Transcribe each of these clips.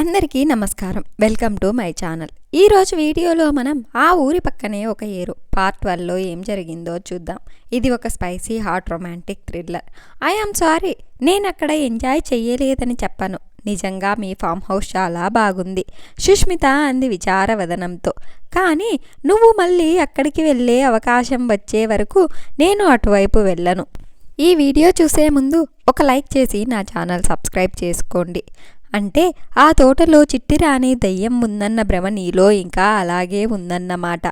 అందరికీ నమస్కారం. Welcome to my channel. ఈరోజు వీడియోలో మనం ఆ ఊరి పక్కనే ఒక ఏరు. పార్ట్ ట్వెల్వ్లో ఏం జరిగిందో చూద్దాం. ఇది ఒక spicy hot romantic thriller. I am sorry నేను అక్కడ ఎంజాయ్ చెయ్యలేదని చెప్పను. నిజంగా మీ ఫామ్ హౌస్ చాలా బాగుంది. సుష్మిత అంది విచారవదనంతో. కానీ నువ్వు మళ్ళీ అక్కడికి వెళ్ళే అవకాశం వచ్చే వరకు నేను అటువైపు వెళ్ళను. ఈ వీడియో చూసే ముందు ఒక లైక్ చేసి నా ఛానల్ సబ్స్క్రైబ్ చేసుకోండి. అంటే ఆ తోటలో చిట్టిరాని దయ్యం ఉందన్న భ్రమ నీలో ఇంకా అలాగే ఉందన్నమాట.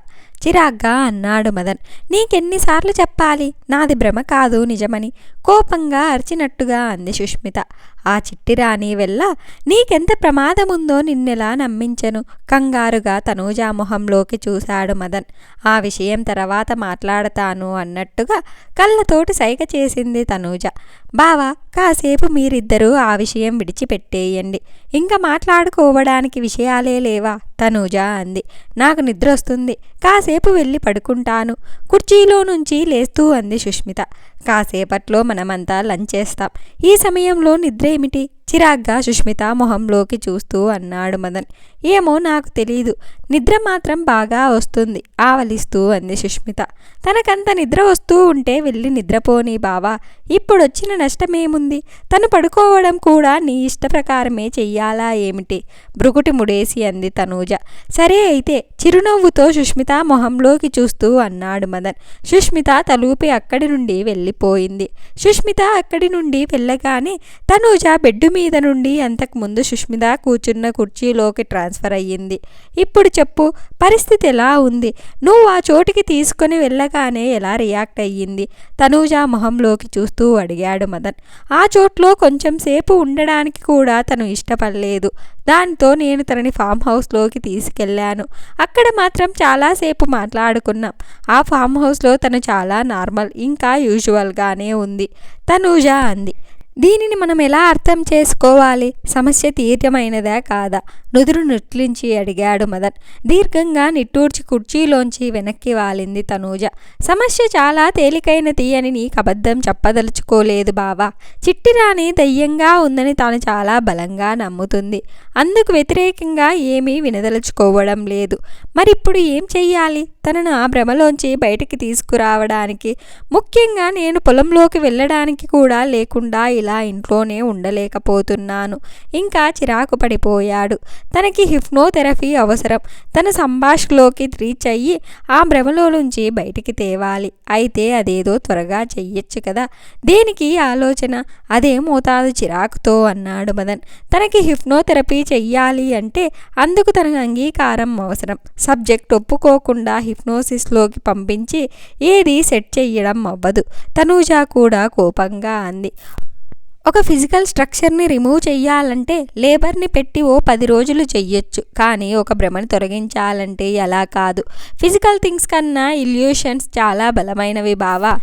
చిరాగ్గా అన్నాడు మదన్. నీకెన్నిసార్లు చెప్పాలి? నాది భ్రమ కాదు నిజమని కోపంగా అరిచినట్టుగా అంది సుష్మిత. ఆ చిట్టిరాణి వెళ్ళ నీకెంత ప్రమాదముందో నిన్నెలా నమ్మించను. కంగారుగా తనూజా మొహంలోకి చూశాడు మదన్. ఆ విషయం తర్వాత మాట్లాడతాను అన్నట్టుగా కళ్ళతోటి సైగ చేసింది తనూజ. బావా కాసేపు మీరిద్దరూ ఆ విషయం విడిచిపెట్టేయండి. ఇంకా మాట్లాడుకోవడానికి విషయాలే లేవా? తనూజ అంది. నాకు నిద్ర వస్తుంది కాసేపు వెళ్ళి పడుకుంటాను. కుర్చీలో నుంచి లేస్తూ అంది సుష్మిత. కాసేపట్లో మనమంతా లంచ్ చేస్తాం. ఈ సమయంలో నిద్ర ఏమిటి? చిరాగ్గా సుష్మిత మొహంలోకి చూస్తూ అన్నాడు మదన్. ఏమో నాకు తెలియదు నిద్ర మాత్రం బాగా వస్తుంది ఆవలిస్తూ అంది సుష్మిత. తనకంత నిద్ర వస్తూ ఉంటే వెళ్ళి నిద్రపోని బావా. ఇప్పుడొచ్చిన నష్టమేముంది? తను పడుకోవడం కూడా నీ ఇష్ట ప్రకారమే చెయ్యాలా ఏమిటి? భృగుటి ముడేసి అంది తనూజ. సరే అయితే చిరునవ్వుతో సుష్మిత మొహంలోకి చూస్తూ అన్నాడు మదన్. సుష్మిత తలూపి అక్కడి నుండి వెళ్ళిపోయింది. సుష్మిత అక్కడి నుండి వెళ్ళగానే తనూజ బెడ్డు మీద నుండి అంతకుముందు సుష్మిత కూర్చున్న కుర్చీలోకి ట్రాన్స్ఫర్ అయ్యింది. ఇప్పుడు చెప్పు పరిస్థితి ఎలా ఉంది? నువ్వు ఆ చోటికి తీసుకొని వెళ్ళగానే ఎలా రియాక్ట్ అయ్యింది? తనూజ మొహంలోకి చూస్తూ అడిగాడు మదన్. ఆ చోట్లో కొంచెం సేపు ఉండడానికి కూడా తను ఇష్టపడలేదు. దాంతో నేను తనని ఫామ్ హౌస్లోకి తీసుకెళ్ళాను. అక్కడ మాత్రం చాలాసేపు మాట్లాడుకున్నాం. ఆ ఫామ్ హౌస్లో తను చాలా నార్మల్ ఇంకా యూజువల్గానే ఉంది తనూజ అంది. దీనిని మనం ఎలా అర్థం చేసుకోవాలి? సమస్య తీవ్రమైనదా కాదా? నుదురు నుట్లించి అడిగాడు మదన్. దీర్ఘంగా నిట్టూర్చి కుర్చీలోంచి వెనక్కి వాలింది తనూజ. సమస్య చాలా తేలికైన తీయని నీకు అబద్ధం చెప్పదలుచుకోలేదు బావా. చిట్టిరాని దయ్యంగా ఉందని తాను చాలా బలంగా నమ్ముతుంది. అందుకు వ్యతిరేకంగా ఏమీ వినదలుచుకోవడం లేదు. మరిప్పుడు ఏం చెయ్యాలి? తనను ఆ భ్రమలోంచి బయటికి తీసుకురావడానికి. ముఖ్యంగా నేను పొలంలోకి వెళ్ళడానికి కూడా లేకుండా ఇలా ఇంట్లోనే ఉండలేకపోతున్నాను. ఇంకా చిరాకు పడిపోయాడు. తనకి హిప్నోథెరపీ అవసరం. తన సంభాషణలోకి రీచ్ అయ్యి ఆ భ్రమలో నుంచి బయటికి తేవాలి. అయితే అదేదో త్వరగా చెయ్యొచ్చు కదా. దేనికి ఆలోచన? అదే మోతాదు చిరాకుతో అన్నాడు మదన్. తనకి హిప్నోథెరపీ చెయ్యాలి అంటే అందుకు తనకు అంగీకారం అవసరం. సబ్జెక్ట్ ఒప్పుకోకుండా హిప్నోసిస్లోకి పంపించి ఏది సెట్ చెయ్యడం అవ్వదు. తనూజ కూడా కోపంగా అంది. ఒక ఫిజికల్ స్ట్రక్చర్ని రిమూవ్ చేయాలంటే లేబర్ని పెట్టి ఓ పది రోజులు చెయ్యొచ్చు. కానీ ఒక భ్రమని తొలగించాలంటే ఎలా కాదు. ఫిజికల్ థింగ్స్ కన్నా ఇల్యూషన్స్ చాలా బలమైనవి బావా.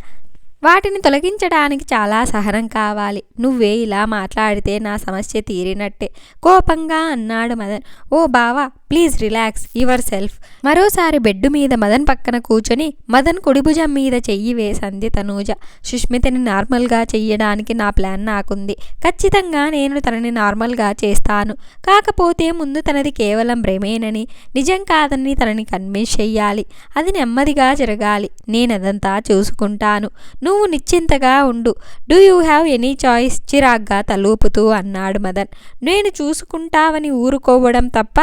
వాటిని తొలగించడానికి చాలా సహనం కావాలి. నువ్వే ఇలా మాట్లాడితే నా సమస్య తీరినట్టే. కోపంగా అన్నాడు మదన్. ఓ బావా ప్లీజ్ రిలాక్స్ యువర్ సెల్ఫ్. మరోసారి బెడ్డు మీద మదన్ పక్కన కూర్చొని మదన్ కుడిభుజం మీద చెయ్యి వేసంది తనూజ. సుష్మితని నార్మల్గా చెయ్యడానికి నా ప్లాన్ నాకుంది. ఖచ్చితంగా నేను తనని నార్మల్గా చేస్తాను. కాకపోతే ముందు తనది కేవలం భ్రమేనని నిజం కాదని తనని కన్విన్స్ చెయ్యాలి. అది నెమ్మదిగా జరగాలి. నేనదంతా చూసుకుంటాను. నువ్వు నిశ్చింతగా ఉండు. Do you have any choice? చిరాగ్గా తలూపుతూ అన్నాడు మదన్. నేను చూసుకుంటావని ఊరుకోవడం తప్ప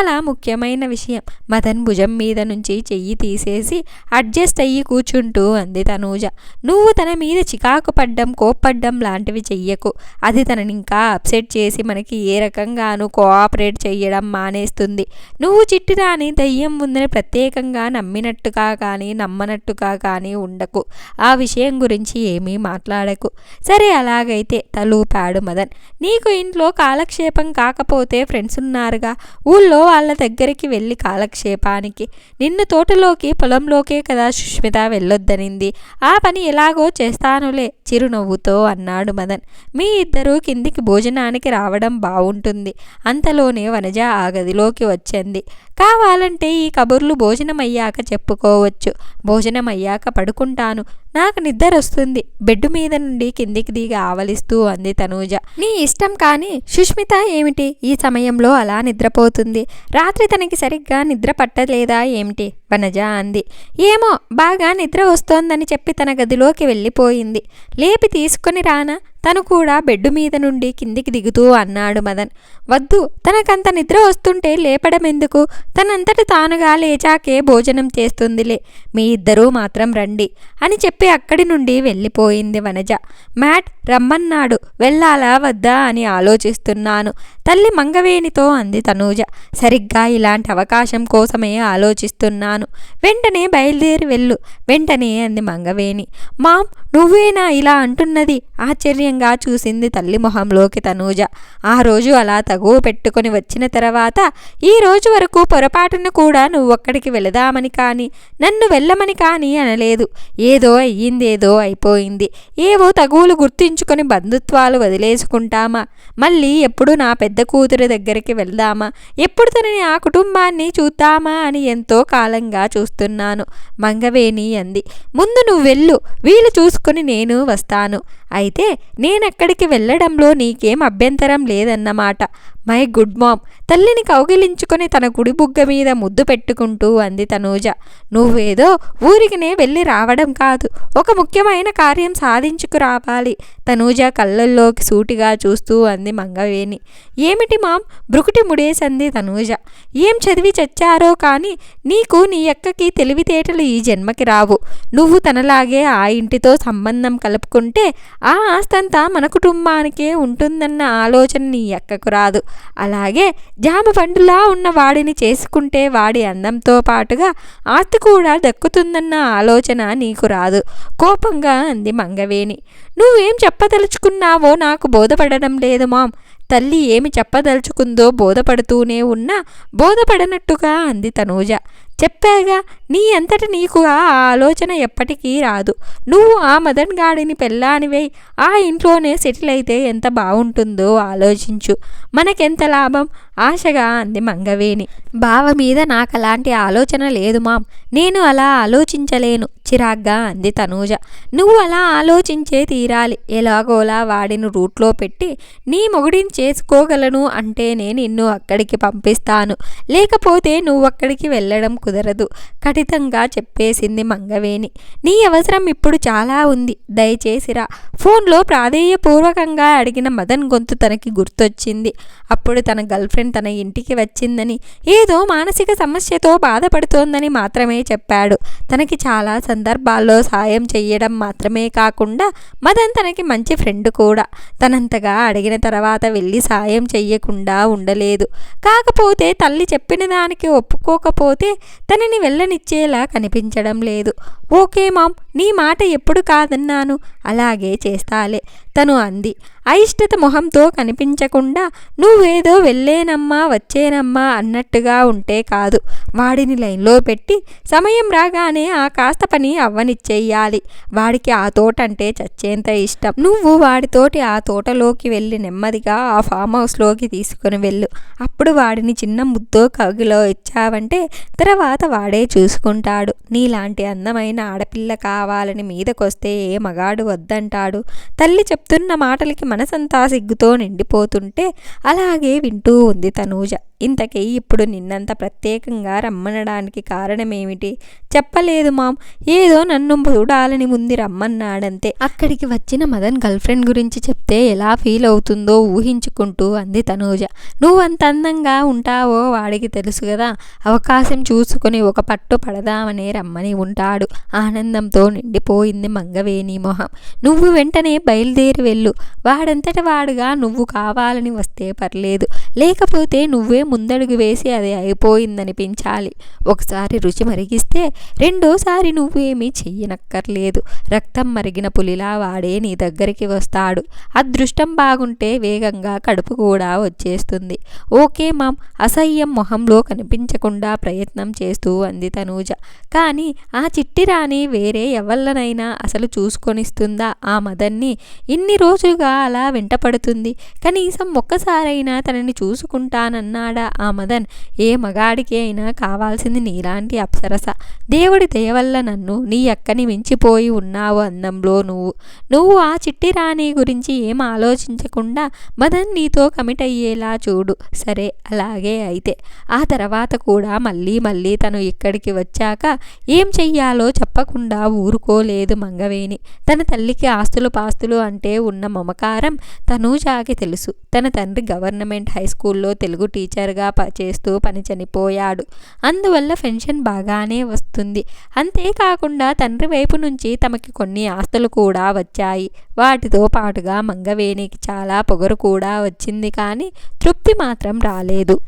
చాలా ముఖ్యమైన విషయం. మదన్ భుజం మీద నుంచి చెయ్యి తీసేసి అడ్జస్ట్ అయ్యి కూర్చుంటూ అంది తనూజ. నువ్వు తన మీద చికాకు పడ్డం కోప్పడ్డం లాంటివి చెయ్యకు. అది తనని ఇంకా అప్సెట్ చేసి మనకి ఏ రకంగానూ కోఆపరేట్ చెయ్యడం మానేస్తుంది. నువ్వు చిట్టిరాని దయ్యం ఉందని ప్రత్యేకంగా నమ్మినట్టుగా కానీ నమ్మనట్టుగా కానీ ఉండకు. ఆ విషయం గురించి ఏమీ మాట్లాడకు. సరే అలాగైతే తలూపాడు మదన్. నీకు ఇంట్లో కాలక్షేపం కాకపోతే ఫ్రెండ్స్ ఉన్నారుగా. ఊళ్ళో వాళ్ళ దగ్గరికి వెళ్ళి కాలక్షేపానికి. నిన్ను తోటలోకి పొలంలోకే కదా సుష్మిత వెళ్ళొద్దనింది. ఆ పని ఎలాగో చేస్తానులే చిరునవ్వుతో అన్నాడు మదన్. మీ ఇద్దరూ కిందికి భోజనానికి రావడం బాగుంటుంది అంతలోనే వనజ ఆ గదిలోకి వచ్చింది. కావాలంటే ఈ కబుర్లు భోజనం అయ్యాక చెప్పుకోవచ్చు. భోజనం అయ్యాక పడుకుంటాను. నాకు నిద్ర వస్తుంది బెడ్ మీద నుండి కిందికి దిగి ఆవలిస్తూ అంది తనూజ. నీ ఇష్టం కానీ సుష్మిత ఏమిటి? ఈ సమయంలో అలా నిద్రపోతుంది. రాత్రి తనకి సరిగ్గా నిద్ర పట్టలేదా ఏమిటి? వనజ అంది. ఏమో బాగా నిద్ర వస్తోందని చెప్పి తన గదిలోకి వెళ్ళిపోయింది. లేపి తీసుకొని రానా? తను కూడా బెడ్ మీద నుండి కిందికి దిగుతూ అన్నాడు మదన్. వద్దు తనకంత నిద్ర వస్తుంటే లేపడం ఎందుకు తనంతట తానుగా లేచాకే భోజనం చేస్తుందిలే. మీ ఇద్దరూ మాత్రం రండి అని చెప్పి అక్కడి నుండి వెళ్ళిపోయింది వనజ. మ్యాట్ రమ్మన్నాడు. వెళ్ళాలా వద్దా అని ఆలోచిస్తున్నాను. తల్లి మంగవేణితో అంది తనూజ. సరిగ్గా ఇలాంటి అవకాశం కోసమే ఆలోచిస్తున్నాను. వెంటనే బయలుదేరి వెళ్ళు. వెంటనే అంది మంగవేణి. మామ్ నువ్వేనా ఇలా అంటున్నది? ఆశ్చర్యంగా చూసింది తల్లి మొహంలోకి తనూజ. ఆ రోజు అలా తగువ పెట్టుకొని వచ్చిన తర్వాత ఈ రోజు వరకు పొరపాటున కూడా నువ్వొక్కడికి వెళదామని కానీ నన్ను వెళ్ళమని కానీ అనలేదు. ఏదో అయ్యిందేదో అయిపోయింది. ఏవో తగువులు గుర్తించుకొని బంధుత్వాలు వదిలేసుకుంటామా? మళ్ళీ ఎప్పుడు నా పెద్ద కూతురు దగ్గరికి వెళ్దామా? ఎప్పుడు తనని ఆ కుటుంబాన్ని చూద్దామా అని ఎంతో కాలంగా చూస్తున్నాను మంగవేణి అంది. ముందు నువ్వు వెళ్ళు వీలు చూసుకొని నేను వస్తాను. అయితే నేనక్కడికి వెళ్ళడంలో నీకేం అభ్యంతరం లేదన్నమాట. My good mom. తల్లిని కౌగిలించుకొని తన గుడి బుగ్గ మీద ముద్దు పెట్టుకుంటూ అంది తనూజ. నువ్వేదో ఊరికినే వెళ్ళి రావడం కాదు. ఒక ముఖ్యమైన కార్యం సాధించుకు రావాలి. తనూజ కళ్ళల్లోకి సూటిగా చూస్తూ అంది మంగవేణి. ఏమిటి మామ్? బ్రుకుటి ముడేసంది తనూజ. ఏం చదివి చచ్చారో కానీ నీకు నీ ఎక్కకి తెలివితేటలు ఈ జన్మకి రావు. నువ్వు తనలాగే ఆ ఇంటితో సంబంధం కలుపుకుంటే ఆ ఆస్తంతా మన కుటుంబానికే ఉంటుందన్న ఆలోచన నీ ఎక్కకు రాదు. అలాగే జామ పండులా ఉన్న వాడిని చేసుకుంటే వాడి అందంతో పాటుగా ఆస్తి కూడా దక్కుతుందన్న ఆలోచన నీకు రాదు. కోపంగా అంది మంగవేణి. నువ్వేం చెప్పదలుచుకున్నావో నాకు బోధపడడం లేదు మామ్. తల్లి ఏమి చెప్పదలుచుకుందో బోధపడుతూనే ఉన్నా బోధపడనట్టుగా అంది తనూజ. చెప్పాగా నీ అంతట నీకు ఆ ఆలోచన ఎప్పటికీ రాదు. నువ్వు ఆ మదన్ గాడిని పెళ్ళానివై. ఆ ఇంట్లోనే సెటిల్ అయితే ఎంత బాగుంటుందో ఆలోచించు. మనకెంత లాభం? ఆశగా అంది మంగవేణి. బావ మీద నాకు అలాంటి ఆలోచన లేదు మామ్. నేను అలా ఆలోచించలేను. చిరాగ్గా అంది తనూజ. నువ్వు అలా ఆలోచించే తీరాలి. ఎలాగోలా వాడిని రూట్లో పెట్టి నీ మొగుడిని చేసుకోగలను అంటేనే నిన్ను అక్కడికి పంపిస్తాను. లేకపోతే నువ్వు అక్కడికి వెళ్ళడం కుదరదు. కఠితంగా చెప్పేసింది మంగవేణి. నీ అవసరం ఇప్పుడు చాలా ఉంది. దయచేసిరా. ఫోన్లో ప్రాధేయపూర్వకంగా అడిగిన మదన్ గొంతు తనకి గుర్తొచ్చింది. అప్పుడు తన గర్ల్ ఫ్రెండ్ తన ఇంటికి వచ్చిందని ఏదో మానసిక సమస్యతో బాధపడుతోందని మాత్రమే చెప్పాడు. తనకి చాలా సందర్భాల్లో సాయం చెయ్యడం మాత్రమే కాకుండా మదన్ తనకి మంచి ఫ్రెండ్ కూడా. తనంతగా అడిగిన తర్వాత వెళ్ళి సాయం చెయ్యకుండా ఉండలేదు. కాకపోతే తల్లి చెప్పిన దానికి ఒప్పుకోకపోతే తనని ఇచ్చేలా కనిపించడం లేదు. ఓకే మామ్ నీ మాట ఎప్పుడు కాదన్నాను. అలాగే చేస్తాలే. తను అంది. అయిష్టత మొహంతో కనిపించకుండా నువ్వేదో వెళ్ళేనమ్మా వచ్చేనమ్మా అన్నట్టుగా ఉంటే కాదు. వాడిని లైన్లో పెట్టి సమయం రాగానే ఆ కాస్త పని అవ్వనిచ్చేయాలి. వాడికి ఆ తోట అంటే చచ్చేంత ఇష్టం. నువ్వు వాడితోటి ఆ తోటలోకి వెళ్ళి నెమ్మదిగా ఆ ఫామ్ హౌస్లోకి తీసుకుని వెళ్ళు. అప్పుడు వాడిని చిన్న ముద్దో కగిలో ఇచ్చావంటే తర్వాత వాడే చూసుకుంటాడు. నీలాంటి అందమైన ఆడపిల్ల కావాలని మీదకొస్తే ఏ మగాడు వద్దంటాడు. తల్లి చెప్తున్న మాటలకి మనసంతా సిగ్గుతో నిండిపోతుంటే అలాగే వింటూ ఉంది తనూజ. ఇంతకీ ఇప్పుడు నిన్నంత ప్రత్యేకంగా రమ్మనడానికి కారణమేమిటి? చెప్పలేదు మామ్. ఏదో నన్ను చూడాలని ముందు రమ్మన్నాడంతే. అక్కడికి వచ్చిన మదన్ గర్ల్ ఫ్రెండ్ గురించి చెప్తే ఎలా ఫీల్ అవుతుందో ఊహించుకుంటూ అంది తనూజ. నువ్వంత అందంగా ఉంటావో వాడికి తెలుసు కదా. అవకాశం చూసుకొని ఒక పట్టు పడదామనే రమ్మని ఉంటాడు. ఆనందంతో నిండిపోయింది మంగవేణి మొహం. నువ్వు వెంటనే బయలుదేరి వెళ్ళు. వాడంతట వాడుగా నువ్వు కావాలని వస్తే పర్లేదు. లేకపోతే నువ్వే ముందడుగు వేసి అది అయిపోయిందనిపించాలి. ఒకసారి రుచి మరిగిస్తే రెండోసారి నువ్వేమీ చెయ్యనక్కర్లేదు. రక్తం మరిగిన పులిలా వాడే నీ దగ్గరికి వస్తాడు. అదృష్టం బాగుంటే వేగంగా కడుపు కూడా వచ్చేస్తుంది. ఓకే మామ్ అసహ్యం మొహంలో కనిపించకుండా ప్రయత్నం చేస్తూ అంది తనూజ. కానీ ఆ చిట్టి రాణి వేరే ఎవళ్ళనైనా అసలు చూసుకొనిస్తుందా? ఆ మదన్ని ఇన్ని రోజులుగా అలా వెంటపడుతుంది. కనీసం ఒక్కసారైనా తనని చూసుకుంటానన్నాడా? ఆ మదన్ ఏ మగాడికి అయినా కావాల్సింది నీలాంటి అప్సరస. దేవుడి దయవల్ల నన్ను నీ అక్కని మించిపోయి ఉన్నావు అందంలో నువ్వు. నువ్వు ఆ చిట్టి రాణి గురించి ఏం ఆలోచించకుండా మదన్ నీతో కమిట్ అయ్యేలా చూడు. సరే అలాగే అయితే. ఆ తర్వాత కూడా మళ్ళీ మళ్ళీ తను ఇక్కడికి వచ్చాక ఏం చెయ్యాలో చెప్పకుండా ఊరుకోలేదు మంగవేణి. తన తల్లికి ఆస్తులు పాస్తులు అంటే ఉన్న మమకారం తనూజాకి తెలుసు. తన తండ్రి గవర్నమెంట్ హై స్కూల్లో తెలుగు టీచర్గా చేస్తూ పని చనిపోయాడు. అందువల్ల పెన్షన్ బాగానే వస్తుంది. అంతేకాకుండా తండ్రి వైపు నుంచి తమకి కొన్ని ఆస్తులు కూడా వచ్చాయి. వాటితో పాటుగా మంగవేణికి చాలా పొగరు కూడా వచ్చింది కానీ తృప్తి మాత్రం రాలేదు.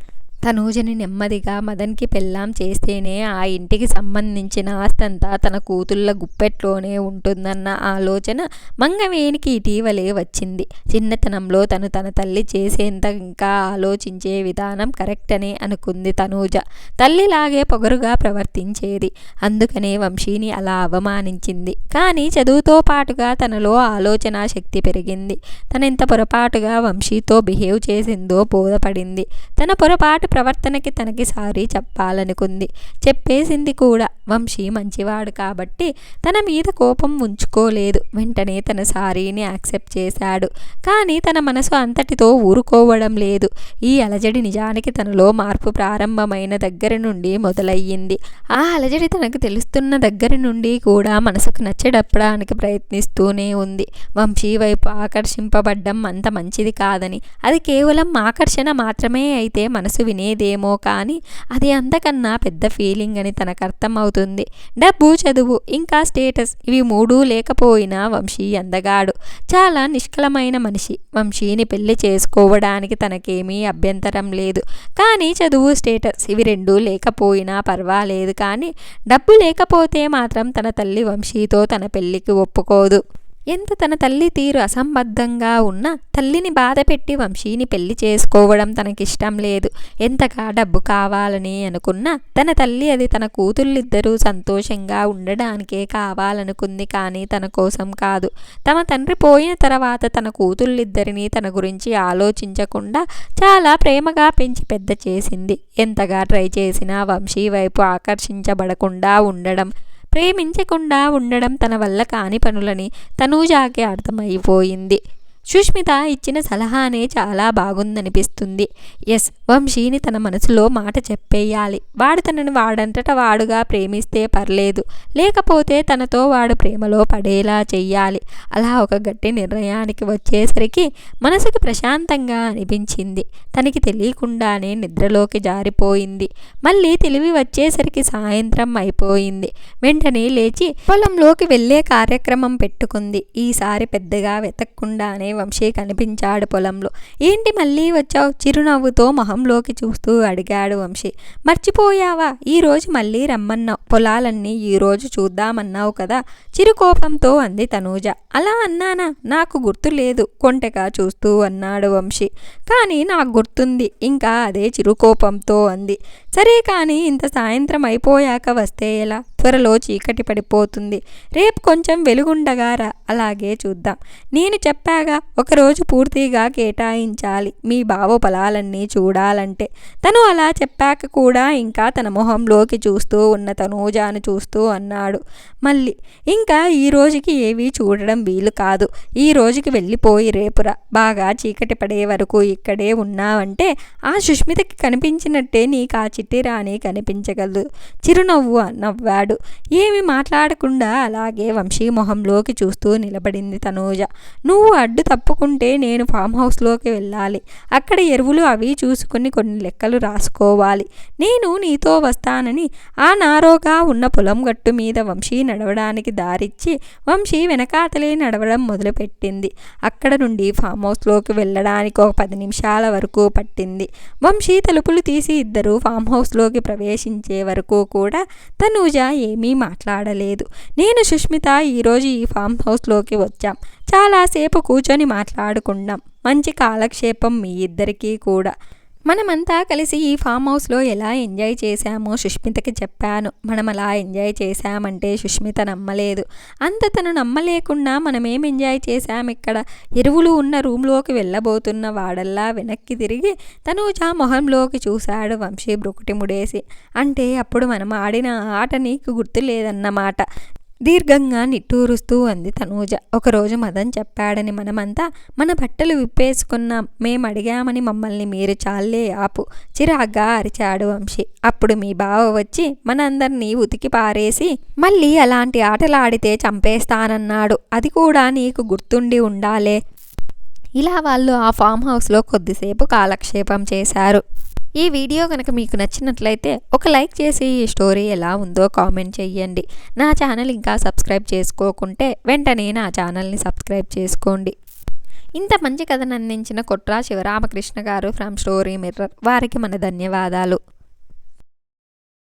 తనూజని నెమ్మదిగా మదన్కి పెళ్ళాం చేస్తేనే ఆ ఇంటికి సంబంధించిన ఆస్తంతా తన కూతుళ్ళ గుప్పెట్లోనే ఉంటుందన్న ఆలోచన మంగవేణికి ఇటీవలే వచ్చింది. చిన్నతనంలో తను తన తల్లి చేసేంత ఇంకా ఆలోచించే విధానం కరెక్ట్ అని అనుకుంది తనూజ. తల్లిలాగే పొగరుగా ప్రవర్తించేది. అందుకనే వంశీని అలా అవమానించింది. కానీ చదువుతో పాటుగా తనలో ఆలోచన శక్తి పెరిగింది. తనెంత పొరపాటుగా వంశీతో బిహేవ్ చేసిందో బోధపడింది. తన పొరపాటు ప్రవర్తనకి తనకి సారీ చెప్పాలనుకుంది. చెప్పేసింది కూడా వంశీ మంచివాడు కాబట్టి తన మీద కోపం ఉంచుకోలేదు. వెంటనే తన సారీని యాక్సెప్ట్ చేశాడు. కానీ తన మనసు అంతటితో ఊరుకోవడం లేదు. ఈ అలజడి నిజానికి తనలో మార్పు ప్రారంభమైన దగ్గర నుండి మొదలయ్యింది. ఆ అలజడి తనకు తెలుస్తున్న దగ్గర నుండి కూడా మనసుకు నచ్చడప్పడానికి ప్రయత్నిస్తూనే ఉంది. వంశీ వైపు ఆకర్షింపబడ్డం అంత మంచిది కాదని. అది కేవలం ఆకర్షణ మాత్రమే అయితే మనసు విని అనేదేమో కానీ అది అంతకన్నా పెద్ద ఫీలింగ్ అని తనకు అర్థమవుతుంది. డబ్బు చదువు ఇంకా స్టేటస్ ఇవి మూడు లేకపోయినా వంశీ అందగాడు. చాలా నిష్కలమైన మనిషి. వంశీని పెళ్ళి చేసుకోవడానికి తనకేమీ అభ్యంతరం లేదు. కానీ చదువు స్టేటస్ ఇవి రెండూ లేకపోయినా పర్వాలేదు కానీ డబ్బు లేకపోతే మాత్రం తన తల్లి వంశీతో తన పెళ్ళికి ఒప్పుకోదు. ఎంత తన తల్లి తీరు అసంబద్ధంగా ఉన్నా తల్లిని బాధపెట్టి వంశీని పెళ్ళి చేసుకోవడం తనకిష్టం లేదు. ఎంతగా డబ్బు కావాలని అనుకున్నా తన తల్లి అది తన కూతుళ్ళిద్దరూ సంతోషంగా ఉండడానికే కావాలనుకుంది కానీ తన కోసం కాదు. తమ తండ్రి పోయిన తర్వాత తన కూతుళ్ళిద్దరినీ తన గురించి ఆలోచించకుండా చాలా ప్రేమగా పెంచి పెద్ద చేసింది. ఎంతగా ట్రై చేసినా వంశీ వైపు ఆకర్షించబడకుండా ఉండడం ప్రేమించకుండా ఉండడం తన వల్ల కాని పనులని తనూజాకి అర్థమైపోయింది. సుష్మిత ఇచ్చిన సలహానే చాలా బాగుందనిపిస్తుంది. ఎస్ వంశీని తన మనసులో మాట చెప్పేయాలి. వాడు తనని వాడంతట వాడుగా ప్రేమిస్తే పర్లేదు. లేకపోతే తనతో వాడు ప్రేమలో పడేలా చెయ్యాలి. అలా ఒక గట్టి నిర్ణయానికి వచ్చేసరికి మనసుకి ప్రశాంతంగా అనిపించింది. తనకి తెలియకుండానే నిద్రలోకి జారిపోయింది. మళ్ళీ తెలివి వచ్చేసరికి సాయంత్రం అయిపోయింది. వెంటనే లేచి పొలంలోకి వెళ్ళే కార్యక్రమం పెట్టుకుంది. ఈసారి పెద్దగా వెతక్కుండానే వంశీ కనిపించాడు పొలంలో. ఏంటి మళ్ళీ వచ్చావు? చిరునవ్వుతో మొహంలోకి చూస్తూ అడిగాడు వంశీ. మర్చిపోయావా? ఈరోజు మళ్ళీ రమ్మన్నావు. పొలాలన్నీ ఈరోజు చూద్దామన్నావు కదా? చిరుకోపంతో అంది తనూజ. అలా అన్నానా? నాకు గుర్తు లేదు కొంటెగా చూస్తూ అన్నాడు వంశీ. కానీ నాకు గుర్తుంది ఇంకా అదే చిరుకోపంతో అంది. సరే కానీ ఇంత సాయంత్రం అయిపోయాక వస్తే ఎలా? త్వరలో చీకటి పడిపోతుంది. రేపు కొంచెం వెలుగుండగా రా అలాగే చూద్దాం. నేను చెప్పాగా ఒకరోజు పూర్తిగా కేటాయించాలి. మీ బావ పొలాలన్నీ చూడాలంటే. తను అలా చెప్పాక కూడా ఇంకా తన మొహంలోకి చూస్తూ ఉన్న తనూజాను చూస్తూ అన్నాడు. మళ్ళీ ఇంకా ఈ రోజుకి ఏవీ చూడడం వీలు కాదు. ఈ రోజుకి వెళ్ళిపోయి రేపురా. బాగా చీకటి పడే వరకు ఇక్కడే ఉన్నావంటే ఆ సుష్మితకి కనిపించినట్టే నీకు ఆ చిట్టిరాని కనిపించగలదు. చిరునవ్వు నవ్వాడు అన్నాడు ఏమి మాట్లాడకుండా అలాగే వంశీ మొహంలోకి చూస్తూ నిలబడింది తనూజ. నువ్వు అడ్డు తప్పుకుంటే నేను ఫామ్ హౌస్లోకి వెళ్ళాలి. అక్కడ ఎరువులు అవి చూసుకుని కొన్ని లెక్కలు రాసుకోవాలి. నేను నీతో వస్తానని ఆ నారోగా ఉన్న పొలం గట్టు మీద వంశీ నడవడానికి దారిచ్చి వంశీ వెనకాతలే నడవడం మొదలుపెట్టింది. అక్కడ నుండి ఫామ్ హౌస్లోకి వెళ్ళడానికి ఒక పది నిమిషాల వరకు పట్టింది. వంశీ తలుపులు తీసి ఇద్దరు ఫామ్ హౌస్లోకి ప్రవేశించే వరకు కూడా తనూజ ఏమీ మాట్లాడలేదు. నేను సుష్మిత ఈరోజు ఈ ఫామ్ హౌస్లోకి వచ్చాం. చాలాసేపు కూర్చొని మాట్లాడుకున్నాం. మంచి కాలక్షేపం మీ ఇద్దరికీ కూడా. మనమంతా కలిసి ఈ ఫామ్ హౌస్లో ఎలా ఎంజాయ్ చేశామో సుష్మితకి చెప్పాను. మనం అలా ఎంజాయ్ చేశామంటే సుష్మిత నమ్మలేదు. అంత తను నమ్మలేకుండా మనం ఏం ఎంజాయ్ చేశాం ఇక్కడ? ఎరువులు ఉన్న రూమ్లోకి వెళ్ళబోతున్న వాడల్లా వెనక్కి తిరిగి తనూజ మొహంలోకి చూశాడు వంశీ బ్రుకుటి ముడేసి. అంటే అప్పుడు మనం ఆడిన ఆట నీకు గుర్తులేదన్నమాట. దీర్ఘంగా నిట్టూరుస్తూ అంది తనూజ. ఒకరోజు మదన్ చెప్పాడని మనమంతా మన బట్టలు విప్పేసుకున్నాం. మేము అడిగామని మమ్మల్ని మీరు చాలే ఆపు. చిరాగ్గా అరిచాడు వంశీ. అప్పుడు మీ బావ వచ్చి మనందరినీ ఉతికి పారేసి మళ్ళీ అలాంటి ఆటలాడితే చంపేస్తానన్నాడు. అది కూడా నీకు గుర్తుండి ఉండాలే. ఇలా వాళ్ళు ఆ ఫామ్ హౌస్లో కొద్దిసేపు కాలక్షేపం చేశారు. ఈ వీడియో కనుక మీకు నచ్చినట్లయితే ఒక లైక్ చేసి ఈ స్టోరీ ఎలా ఉందో కామెంట్ చేయండి నా ఛానల్ ఇంకా సబ్స్క్రైబ్ చేసుకోకుంటే వెంటనే నా ఛానల్ని సబ్స్క్రైబ్ చేసుకోండి. ఇంత మంచి కథను అందించిన కొట్రా శివరామకృష్ణ గారు ఫ్రమ్ స్టోరీ మిర్రర్ వారికి మన ధన్యవాదాలు.